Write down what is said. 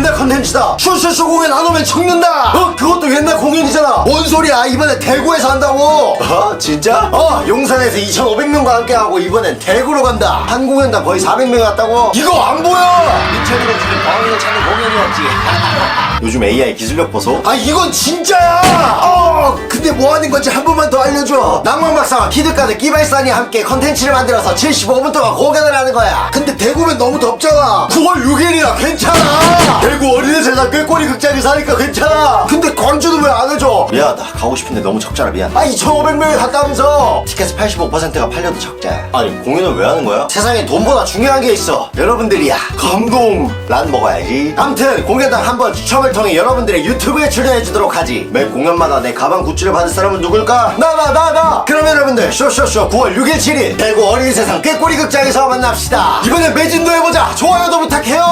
옛날 컨텐츠다. 쇼쇼쇼 공연 안 오면 죽는다. 어 그것도 옛날 공연이잖아. 뭔 소리야? 이번에 대구에서 한다고. 어? 진짜? 어 용산에서 2,500명과 함께 하고 이번엔 대구로 간다. 한 공연당 거의 400명 왔다고. 이거 안 보여! 인천으로 주는 광인을 찾는 공연이었지. 요즘 AI 기술력 보소. 아 이건 진짜야! 어 근데 뭐 하는 건지 한 번만 더 알려줘. 낭만 박사와 키드카드 끼발산이 함께 컨텐츠를 만들어서 75분 동안 공연을 하는 거야. 근데 대구면 너무 덥잖아. 9월 6일이라 괜찮아 대구 어린이 세상 꾀꼬리 극장에서 하니까 괜찮아. 근데 광주는 왜 안 해줘? 미안하다. 가고 싶은데 너무 적잖아. 미안 아 2,500명이 갔다면서. 티켓 85%가 팔려도 적자. 아니 공연을 왜 하는 거야? 세상에 돈보다 중요한 게 있어. 여러분들이야. 감동. 란 먹어야지. 암튼 공연당 한번 추첨을 통해 여러분들의 유튜브에 출연해 주도록 하지. 매 공연마다 내 가방 굿즈를 받을 사람은 누굴까? 나 나 나 나. 그럼 여러분들 쇼쇼쇼. 9월 6일 7일. 대구 어린이 세상 꾀꼬리 극장에서 만납시다. 이번엔 매진도 해보자. 좋아요도 부탁해요